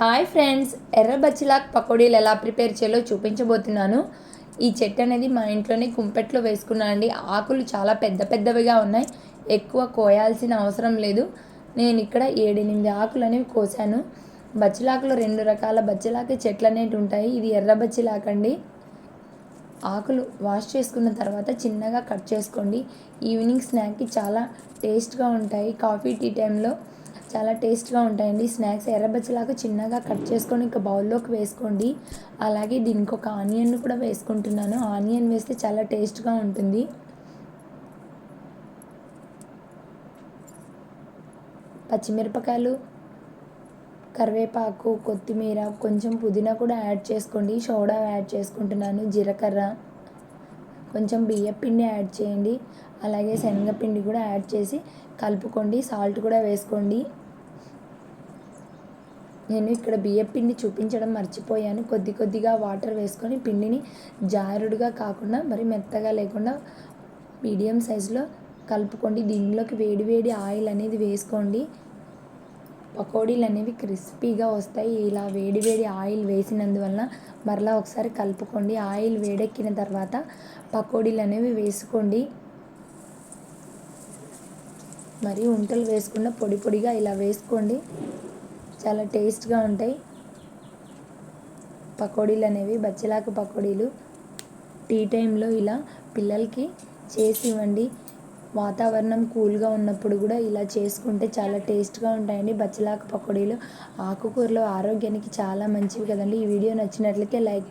Hi friends ఎర్ర బచ్చిలాక్ పకోడీలు ఎలా ప్రిపేర్ చేయాలో చూపించబోతున్నాను. ఈ చెట్టు అనేది మా ఇంట్లోనే కుంపెట్లో వేసుకున్నాను అండి ఆకులు చాలా పెద్ద పెద్దవిగా ఉన్నాయి. ఎక్కువ కోయాల్సిన అవసరం లేదు. నేను ఇక్కడ ఏడెనిమిది ఆకులు అనేవి కోసాను. బచ్చిలాకులో రెండు రకాల బచ్చిలాక చెట్లు అనేవి ఉంటాయి. ఇది ఎర్ర బచ్చిలాక్ అండి ఆకులు వాష్ చేసుకున్న తర్వాత చిన్నగా కట్ చేసుకోండి. ఈవినింగ్ స్నాక్కి చాలా టేస్ట్గా ఉంటాయి. కాఫీ టీ టైంలో చాలా టేస్ట్గా ఉంటాయండి. స్నాక్స్ ఎర్రబచ్చలాగా చిన్నగా కట్ చేసుకొని ఇంకా బౌల్లోకి వేసుకోండి. అలాగే దీనికి ఒక ఆనియన్ కూడా వేసుకుంటున్నాను. ఆనియన్ వేస్తే చాలా టేస్ట్గా ఉంటుంది. పచ్చిమిరపకాయలు కరివేపాకు కొత్తిమీర కొంచెం పుదీనా కూడా యాడ్ చేసుకోండి. సోడా యాడ్ చేసుకుంటున్నాను జీలకర్ర. కొంచెం బియ్య పిండి యాడ్ చేయండి. అలాగే శనగపిండి కూడా యాడ్ చేసి కలుపుకోండి. సాల్ట్ కూడా వేసుకోండి. నేను ఇక్కడ బియ్యం పిండి చూపించడం మర్చిపోయాను. కొద్ది కొద్దిగా వాటర్ వేసుకొని పిండిని జారుడుగా కాకుండా మరి మెత్తగా లేకుండా మీడియం సైజులో కలుపుకోండి. దీనిలోకి వేడి వేడి ఆయిల్ అనేది వేసుకోండి. పకోడీలు అనేవి క్రిస్పీగా వస్తాయి. ఇలా వేడి వేడి ఆయిల్ వేసినందువలన మరలా ఒకసారి కలుపుకోండి. ఆయిల్ వేడెక్కిన తర్వాత పకోడీలు అనేవి వేసుకోండి. మరి ఉంటలు వేసుకున్న పొడి పొడిగా ఇలా వేసుకోండి. చాలా టేస్ట్గా ఉంటాయి. పకోడీలు అనేవి బచ్చలాకు పకోడీలు. టీ టైంలో ఇలా పిల్లలకి చేసి ఇవ్వండి. వాతావరణం కూల్గా ఉన్నప్పుడు కూడా ఇలా చేసుకుంటే చాలా టేస్ట్గా ఉంటాయండి బచ్చలాకు పకోడీలు. ఆకుకూరలు ఆరోగ్యానికి చాలా మంచివి కదండి. ఈ వీడియో నచ్చినట్లయితే లైక్